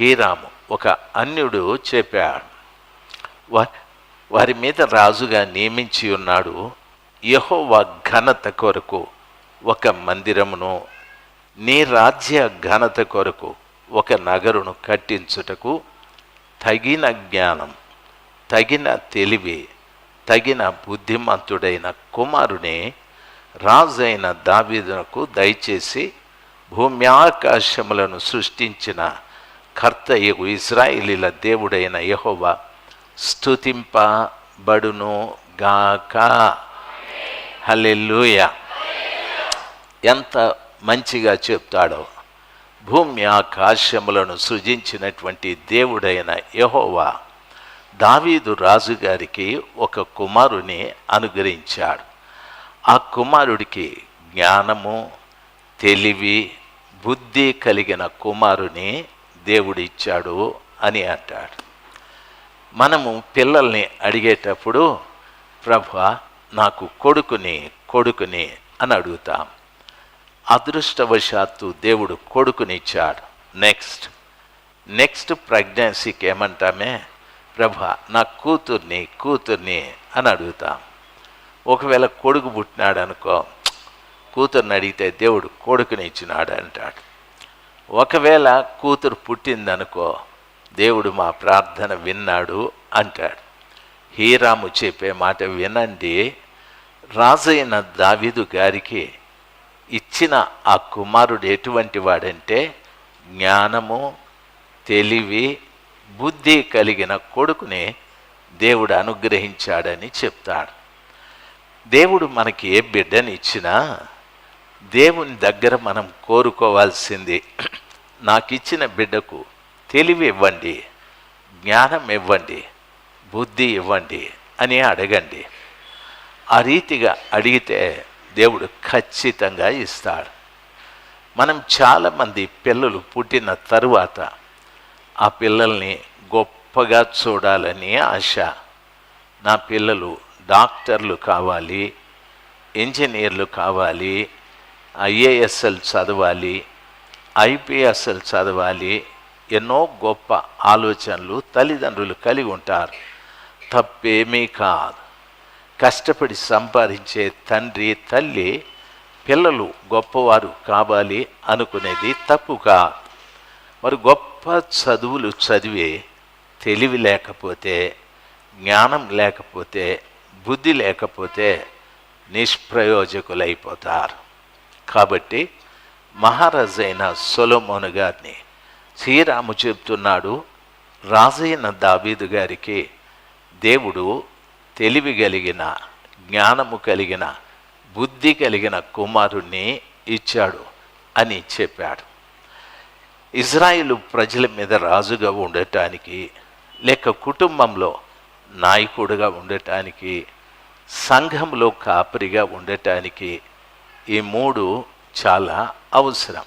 Hiram ఒక అన్యుడు చెప్పాడు వారి మీద రాజుగా నియమించి ఉన్నాడు. యహోవా ఘనత కొరకు ఒక మందిరమును నీ రాజ్య ఘనత కొరకు ఒక నగరును కట్టించుటకు తగిన జ్ఞానం తగిన తెలివి తగిన బుద్ధిమంతుడైన కుమారుని రాజైన దావీదునకు దయచేసి భూమి ఆకాశములను సృష్టించిన కర్తయ్యకు ఇస్రాయిలీల దేవుడైన యహోవ స్థుతింపబడును గాక హలెల్లుయ ఎంత మంచిగా చెప్తాడో భూమి ఆకాశములను సృజించినటువంటి దేవుడైన యహోవా దావీదు రాజుగారికి ఒక కుమారుని అనుగ్రహించాడు ఆ కుమారుడికి జ్ఞానము తెలివి బుద్ధి కలిగిన కుమారుని దేవుడు ఇచ్చాడు అని అంటాడు. మనము పిల్లల్ని అడిగేటప్పుడు ప్రభు నాకు కొడుకుని కొడుకుని అని అడుగుతాం. అదృష్టవశాత్తు దేవుడు కొడుకునిచ్చాడు. నెక్స్ట్. నెక్స్ట్ ప్రెగ్నెన్సీకి ఏమంటామే? ప్రభ నా కూతుర్ని కూతుర్ని అని అడుగుతాం. ఒకవేళ కొడుకు పుట్టినాడు అనుకో కూతుర్ని అడిగితే దేవుడు కొడుకుని ఇచ్చినాడు అంటాడు. ఒకవేళ కూతురు పుట్టిందనుకో దేవుడు మా ప్రార్థన విన్నాడు అంటాడు. హీరాము చెప్పే మాట వినండి. రాజైన దావీదు గారికి ఇచ్చిన ఆ కుమారుడు ఎటువంటి వాడంటే జ్ఞానము తెలివి బుద్ధి కలిగిన కొడుకుని దేవుడు అనుగ్రహించాడని చెప్తాడు. దేవుడు మనకి ఏ బిడ్డని ఇచ్చినా దేవుని దగ్గర మనం కోరుకోవాల్సింది నాకు ఇచ్చిన బిడ్డకు తెలివి ఇవ్వండి జ్ఞానం ఇవ్వండి బుద్ధి ఇవ్వండి అని అడగండి. ఆ రీతిగా అడిగితే దేవుడు ఖచ్చితంగా ఇస్తాడు. మనం చాలామంది పిల్లలు పుట్టిన తరువాత ఆ పిల్లల్ని గొప్పగా చూడాలని ఆశ. నా పిల్లలు డాక్టర్లు కావాలి ఇంజనీర్లు కావాలి ఐఏఎస్ఎల్ చదవాలి ఐపీఎస్ఎల్ చదవాలి ఎన్నో గొప్ప ఆలోచనలు తల్లిదండ్రులు కలిగి ఉంటారు. తప్పేమీ కాదు. కష్టపడి సంపాదించే తండ్రి తల్లి పిల్లలు గొప్పవారు కావాలి అనుకునేది తప్పు కాదు. మరి గొప్ప చదువులు చదివి తెలివి లేకపోతే జ్ఞానం లేకపోతే బుద్ధి లేకపోతే నిష్ప్రయోజకులైపోతారు. కాబట్టి మహారాజైన సొలమోను గారిని శ్రీరాము చెప్తున్నాడు రాజైన దావీదు గారికి దేవుడు తెలివి కలిగిన జ్ఞానము కలిగిన బుద్ధి కలిగిన కుమారుణ్ణి ఇచ్చాడు అని చెప్పాడు. ఇజ్రాయిలు ప్రజల మీద రాజుగా ఉండటానికి లేక కుటుంబంలో నాయకుడుగా ఉండటానికి సంఘంలో కాపరిగా ఉండటానికి ఈ మూడు చాలా అవసరం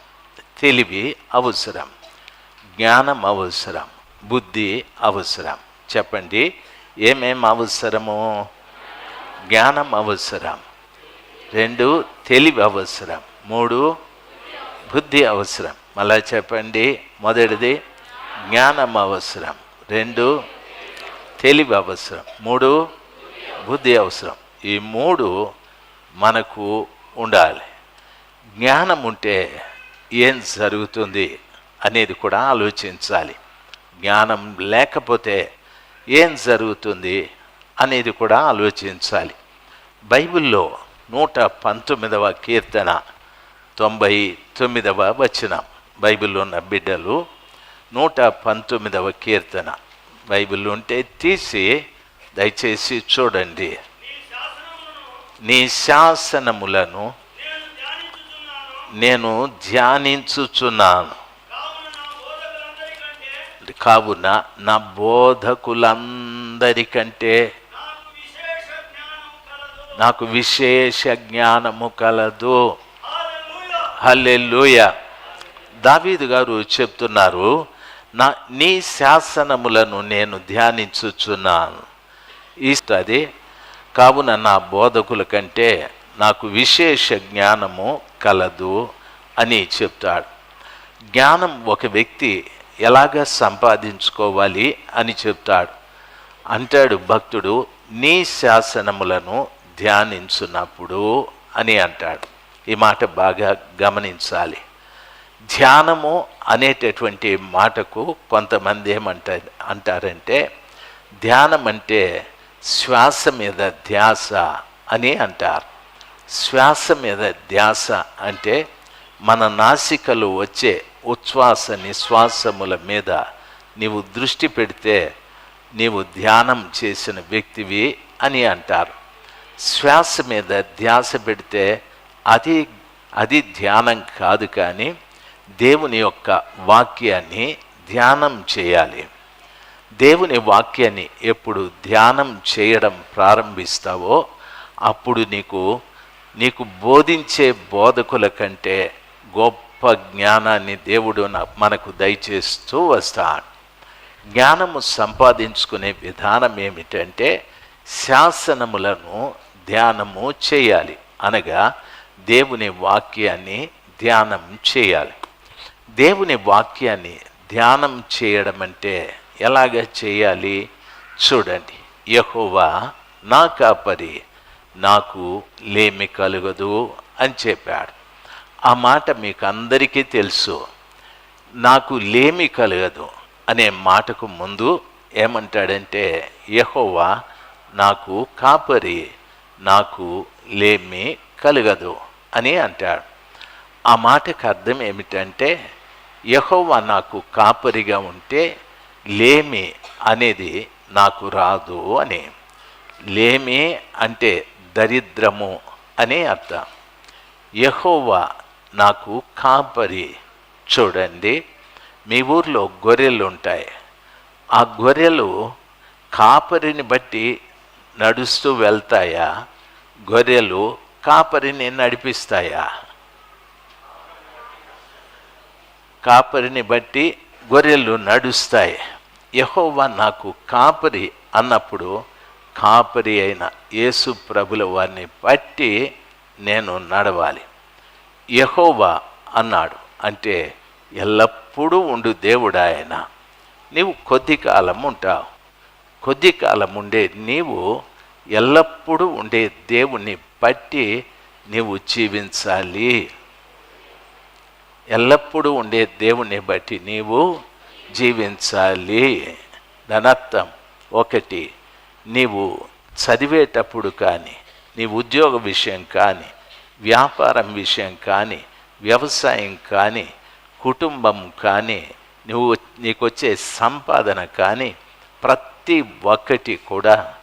తెలివి అవసరం జ్ఞానం అవసరం బుద్ధి అవసరం. చెప్పండి ఏమేం అవసరము? జ్ఞానం అవసరం. రెండు తెలివి అవసరం. మూడు బుద్ధి అవసరం. మళ్ళా చెప్పండి మొదటిది జ్ఞానం అవసరం. రెండు తెలివి అవసరం. మూడు బుద్ధి అవసరం. ఈ మూడు మనకు ఉండాలి. జ్ఞానం ఉంటే ఏం జరుగుతుంది అనేది కూడా ఆలోచించాలి. జ్ఞానం లేకపోతే ఏం జరుగుతుంది అనేది కూడా ఆలోచించాలి. బైబిల్లో నూట పంతొమ్మిదవ కీర్తన తొంభై తొమ్మిదవ వచనం బైబిల్లో ఉన్న బిడ్డలు నూట పంతొమ్మిదవ కీర్తన బైబిల్ ఉంటే తీసి దయచేసి చూడండి. నీ శాసనములను నేను ధ్యానించుచున్నాను. కావున నా బోధకులందరికంటే నాకు విశేష జ్ఞానము కలదు. హల్లెలూయ. దావీదు గారు చెప్తున్నారు నా నీ శాసనములను నేను ధ్యానించుచున్నాను. ఇస్తుంది కావున నా బోధకుల కంటే నాకు విశేష జ్ఞానము కలదు అని చెప్తాడు. జ్ఞానం ఒక వ్యక్తి ఎలాగ సంపాదించుకోవాలి అని చెప్తాడు. అంటాడు భక్తుడు నీ శాసనములను ధ్యానించున్నప్పుడు అని అంటాడు. ఈ మాట బాగా గమనించాలి. ధ్యానము అనేటటువంటి మాటకు కొంతమంది ఏమంటారు అంటారంటే ధ్యానం అంటే శ్వాస మీద ధ్యాస అని అంటారు. శ్వాస మీద ధ్యాస అంటే మన నాసికలు వచ్చే ఉచ్ఛ్వాస నిశ్వాసముల మీద నీవు దృష్టి పెడితే నీవు ధ్యానం చేసిన వ్యక్తివి అని అంటారు. శ్వాస మీద ధ్యాస పెడితే అది అది ధ్యానం కాదు కానీ దేవుని యొక్క వాక్యాన్ని ధ్యానం చేయాలి. దేవుని వాక్యాన్ని ఎప్పుడు ధ్యానం చేయడం ప్రారంభిస్తావో అప్పుడు నీకు నీకు బోధించే బోధకుల కంటే గొప్ప జ్ఞానాన్ని దేవుడు మనకు దయచేస్తూ వస్తాడు. జ్ఞానము సంపాదించుకునే విధానం ఏమిటంటే శాసనములను ధ్యానము చేయాలి. అనగా దేవుని వాక్యాన్ని ధ్యానం చేయాలి. దేవుని వాక్యాన్ని ధ్యానం చేయడం అంటే ఎలాగ చేయాలి? చూడండి. యహోవా నా కాపరి నాకు లేమి కలుగదు అని చెప్పాడు. ఆ మాట మీకు అందరికీ తెలుసు. నాకు లేమి కలగదు అనే మాటకు ముందు ఏమంటాడంటే యహోవా నాకు కాపరి నాకు లేమి కలగదు అని అంటాడు. ఆ మాటకు అర్థం ఏమిటంటే యహోవా నాకు కాపరిగా ఉంటే లేమి అనేది నాకు రాదు అని. లేమి అంటే దరిద్రము అనే అర్థం. యహోవా నాకు కాపరి చూడండి మీ ఊర్లో గొర్రెలు ఉంటాయి ఆ గొర్రెలు కాపరిని బట్టి నడుస్తూ వెళ్తాయా? గొర్రెలు కాపరిని నడిపిస్తాయా? కాపరిని బట్టి గొర్రెలు నడుస్తాయి. యహోవా నాకు కాపరి అన్నప్పుడు కాపరి అయిన యేసు ప్రభుల వారిని బట్టి నేను నడవాలి. యహోవా అన్నాడు అంటే ఎల్లప్పుడూ ఉండు దేవుడు ఆయన. నీవు కొద్ది కాలం ఉంటావు. కొద్ది కాలం ఉండే నీవు ఎల్లప్పుడూ ఉండే దేవుణ్ణి బట్టి నీవు జీవించాలి. ఎల్లప్పుడూ ఉండే దేవుణ్ణి బట్టి నీవు జీవించాలి. దానర్థం ఒకటి. నీవు చదివేటప్పుడు కానీ నీ ఉద్యోగ విషయం కానీ వ్యాపారం విషయం కానీ వ్యవసాయం కానీ కుటుంబం కానీ నువ్వు నీకు వచ్చే సంపాదన కానీ ప్రతి ఒక్కటి కూడా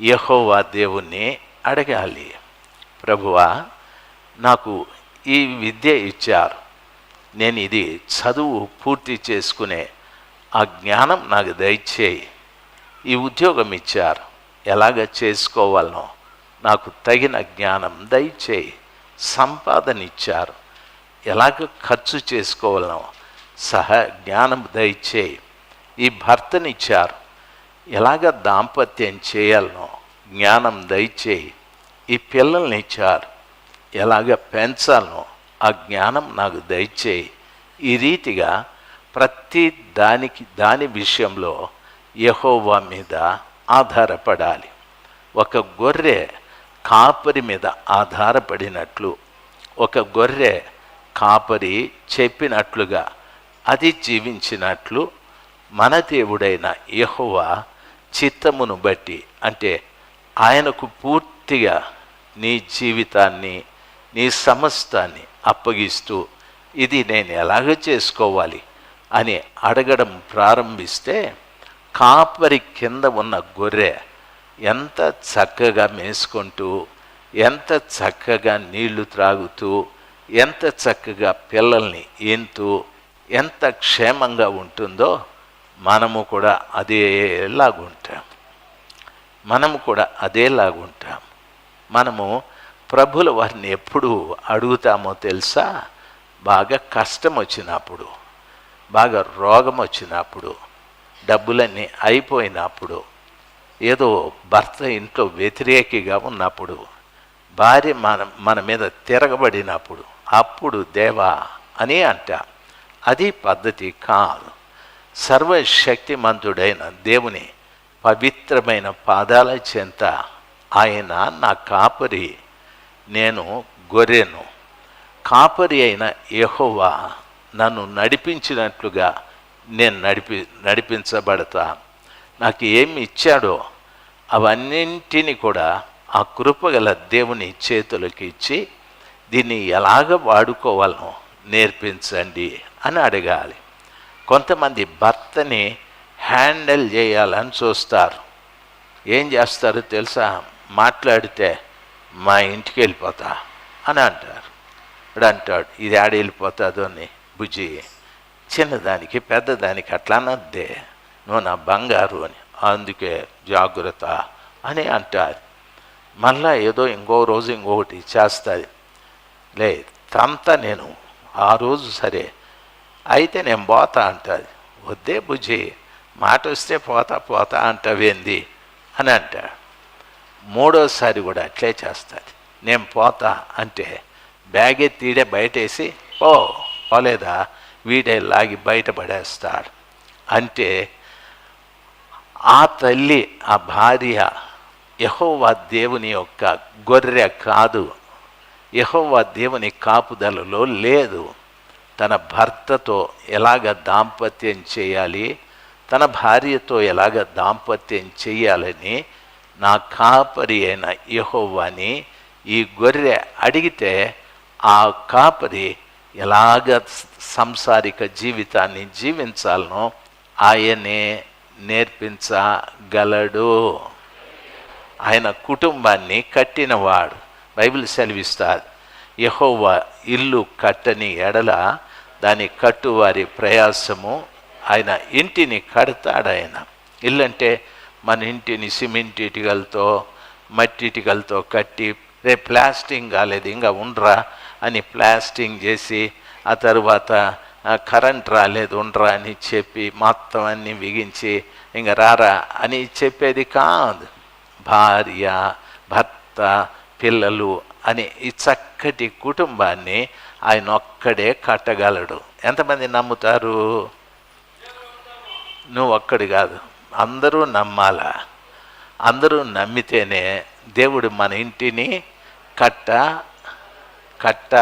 యహోవా దేవుణ్ణి అడగాలి. ప్రభువా నాకు ఈ విద్య ఇచ్చారు. నేను ఇది చదువు పూర్తి చేసుకునే ఆ జ్ఞానం నాకు దయచేయి. ఈ ఉద్యోగం ఇచ్చారు. ఎలాగ చేసుకోవాలనో నాకు తగిన జ్ఞానం దయచేయి. సంపాదన ఇచ్చారు. ఎలాగ ఖర్చు చేసుకోవాలనో సహ జ్ఞానం దయచేయి. ఈ భర్తనిచ్చారు ఎలాగ దాంపత్యం చేయాలనో జ్ఞానం దయచేయి. ఈ పిల్లల్ని ఇచ్చారు. ఎలాగ పెంచాలనో ఆ జ్ఞానం నాకు దయచేయి. ఈ రీతిగా ప్రతి దానికి దాని విషయంలో యహోవా మీద ఆధారపడాలి. ఒక గొర్రె కాపరి మీద ఆధారపడినట్లు ఒక గొర్రె కాపరి చెప్పినట్లుగా అది జీవించినట్లు మన దేవుడైన యహోవా చిత్తమును బట్టి అంటే ఆయనకు పూర్తిగా నీ జీవితాన్ని నీ సమస్తాన్ని అప్పగిస్తూ ఇది నేను ఎలాగ చేసుకోవాలి? అని అడగడం ప్రారంభిస్తే కాపరి కింద ఉన్న గొర్రె ఎంత చక్కగా మేసుకుంటూ ఎంత చక్కగా నీళ్ళు త్రాగుతూ ఎంత చక్కగా పిల్లల్ని ఈంతూ ఎంత క్షేమంగా ఉంటుందో మనము కూడా అదేలాగుంటాం మనము కూడా అదేలాగుంటాం మనము ప్రభుల వారిని ఎప్పుడు అడుగుతామో తెలుసా? బాగా కష్టం వచ్చినప్పుడు బాగా రోగం వచ్చినప్పుడు డబ్బులన్నీ అయిపోయినప్పుడు ఏదో భర్త ఇంట్లో వ్యతిరేకిగా ఉన్నప్పుడు భార్య మన మన మీద తిరగబడినప్పుడు అప్పుడు దేవా అని అంట. అది పద్ధతి కాదు. సర్వశక్తిమంతుడైన దేవుని పవిత్రమైన పాదాల చెంత ఆయన నా కాపరి. నేను గొర్రెను. కాపరి అయిన యహోవా నన్ను నడిపించినట్లుగా నేను నడిపి నడిపించబడతా. నాకు ఏమి ఇచ్చాడో అవన్నింటినీ కూడా ఆ కృపగల దేవుని చేతులకి ఇచ్చి దీన్ని ఎలాగ వాడుకోవాలనో నేర్పించండి అని అడగాలి. కొంతమంది భర్తని హ్యాండిల్ చేయాలని చూస్తారు. ఏం చేస్తారు తెలుసా? మాట్లాడితే మా ఇంటికి వెళ్ళిపోతా అని అంటారు. ఇప్పుడు అంటాడు ఇది ఆడ వెళ్ళిపోతాదో అని. బుజ్జి చిన్నదానికి పెద్దదానికి అట్లా అనద్దే. నువ్వు నా బంగారు అని. అందుకే జాగ్రత్త అని అంటారు. మళ్ళా ఏదో ఇంకో రోజు ఇంకొకటి చేస్తుంది. లే తంత నేను. ఆ రోజు సరే. అయితే నేను పోతా అంటుంది. వద్దే బుజ్జి మాట వస్తే పోతా పోతా అంటావేంది? అని అంటాడు. మూడోసారి కూడా అట్లే చేస్తుంది. నేను పోతా అంటే బ్యాగ్ ఎత్తిడే బయటేసి ఓ పోలేదా? వీడే లాగి బయటపడేస్తాడు అంటే ఆ తల్లి ఆ భార్య యహోవా దేవుని యొక్క గొర్రె కాదు. యహోవా దేవుని కాపుదలలో లేదు. తన భర్తతో ఎలాగ దాంపత్యం చేయాలి? తన భార్యతో ఎలాగ దాంపత్యం చేయాలని నా కాపరి అయిన యహోవాని ఈ గొర్రె అడిగితే ఆ కాపరి ఎలాగ సంసారిక జీవితాన్ని జీవించాలనో ఆయనే నేర్పించగలడు. ఆయన కుటుంబాన్ని కట్టినవాడు. బైబిల్ సెలవిస్తారు యహోవా ఇల్లు కట్టని ఎడల దాని కట్టువారి ప్రయాసము ఆయన ఇంటిని కడతాడు ఆయన ఇల్లు అంటే మన ఇంటిని సిమెంట్ ఇటుకలతో మట్టి ఇటుకలతో కట్టి రే ప్లాస్టింగ్ కాలేదు ఇంకా ఉండరా అని ప్లాస్టింగ్ చేసి ఆ తర్వాత కరెంట్ రాలేదు ఉండరా అని చెప్పి మొత్తం అన్ని బిగించి ఇంక రారా అని చెప్పేది కాదు. భార్య భర్త పిల్లలు అని ఈ చక్కటి కుటుంబాన్ని ఆయన ఒక్కడే కట్టగలడు. ఎంతమంది నమ్ముతారు? నువ్వు ఒక్కడి కాదు. అందరూ నమ్మాలా? అందరూ నమ్మితేనే దేవుడు మన ఇంటిని కట్ట కట్ట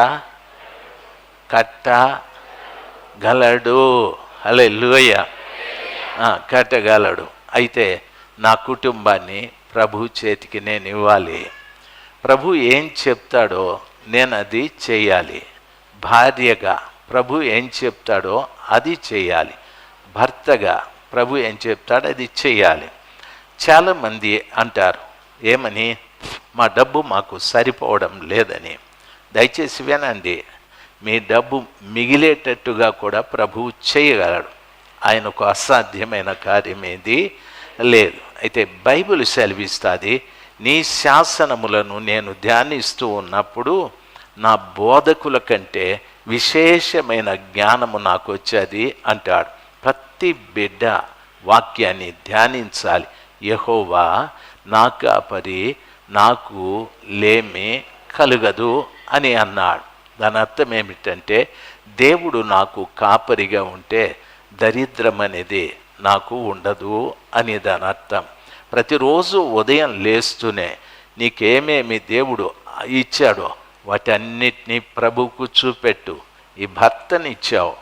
కట్ట గలడు. అలే లూయ కట్టగలడు అయితే నా కుటుంబాన్ని ప్రభు చేతికి నేను ఇవ్వాలి. ప్రభు ఏం చెప్తాడో నేను అది చేయాలి. భార్యగా ప్రభు ఏం చెప్తాడో అది చేయాలి. భర్తగా ప్రభు ఏం చెప్తాడో అది చేయాలి. చాలామంది అంటారు ఏమని? మా డబ్బు మాకు సరిపోవడం లేదని. దయచేసి వినండి మీ డబ్బు మిగిలేటట్టుగా కూడా ప్రభువు చేయగలడు. ఆయనకు అసాధ్యమైన కార్యం ఏది లేదు. అయితే బైబిల్ సెలవిస్తుంది నీ శాసనములను నేను ధ్యానిస్తూ ఉన్నప్పుడు నా బోధకుల కంటే విశేషమైన జ్ఞానము నాకు వచ్చేది అంటాడు. ప్రతి బిడ్డ వాక్యాన్ని ధ్యానించాలి. యహోవా నా కాపరి నాకు లేమి కలుగదు. అని అన్నాడు. దాని అర్థం ఏమిటంటే దేవుడు నాకు కాపరిగా ఉంటే దరిద్రం అనేది నాకు ఉండదు అని దాని అర్థం. ప్రతిరోజు ఉదయం లేస్తూనే నీకేమేమి దేవుడు ఇచ్చాడో వాటన్నిటినీ ప్రభువుకు చూపెట్టు. ఈ భర్తనిచ్చావు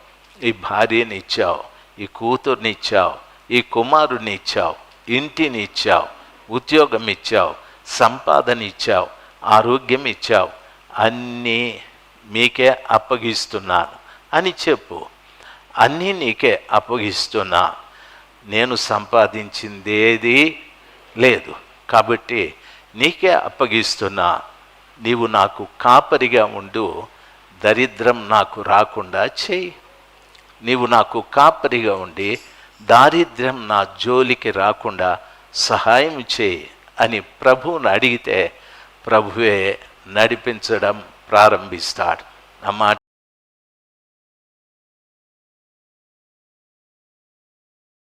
ఈ భార్యని ఇచ్చావు ఈ కూతుర్నిచ్చావు ఈ కుమారుని ఇచ్చావు ఇంటిని ఇచ్చావు ఉద్యోగం ఇచ్చావు సంపాదన ఇచ్చావు ఆరోగ్యం ఇచ్చావు అన్నీ మీకే అప్పగిస్తున్నాను. అని చెప్పు. అన్నీ నీకే అప్పగిస్తున్నా. నేను సంపాదించిందేది లేదు. కాబట్టి నీకే అప్పగిస్తున్నా. నీవు నాకు కాపరిగా ఉండు. దరిద్రం నాకు రాకుండా చెయ్యి. నీవు నాకు కాపరిగా ఉండి దారిద్ర్యం నా జోలికి రాకుండా సహాయం చేయి అని ప్రభువుని అడిగితే ప్రభువే నడిపించడం ప్రారంభిస్తాడు. ఆ మాట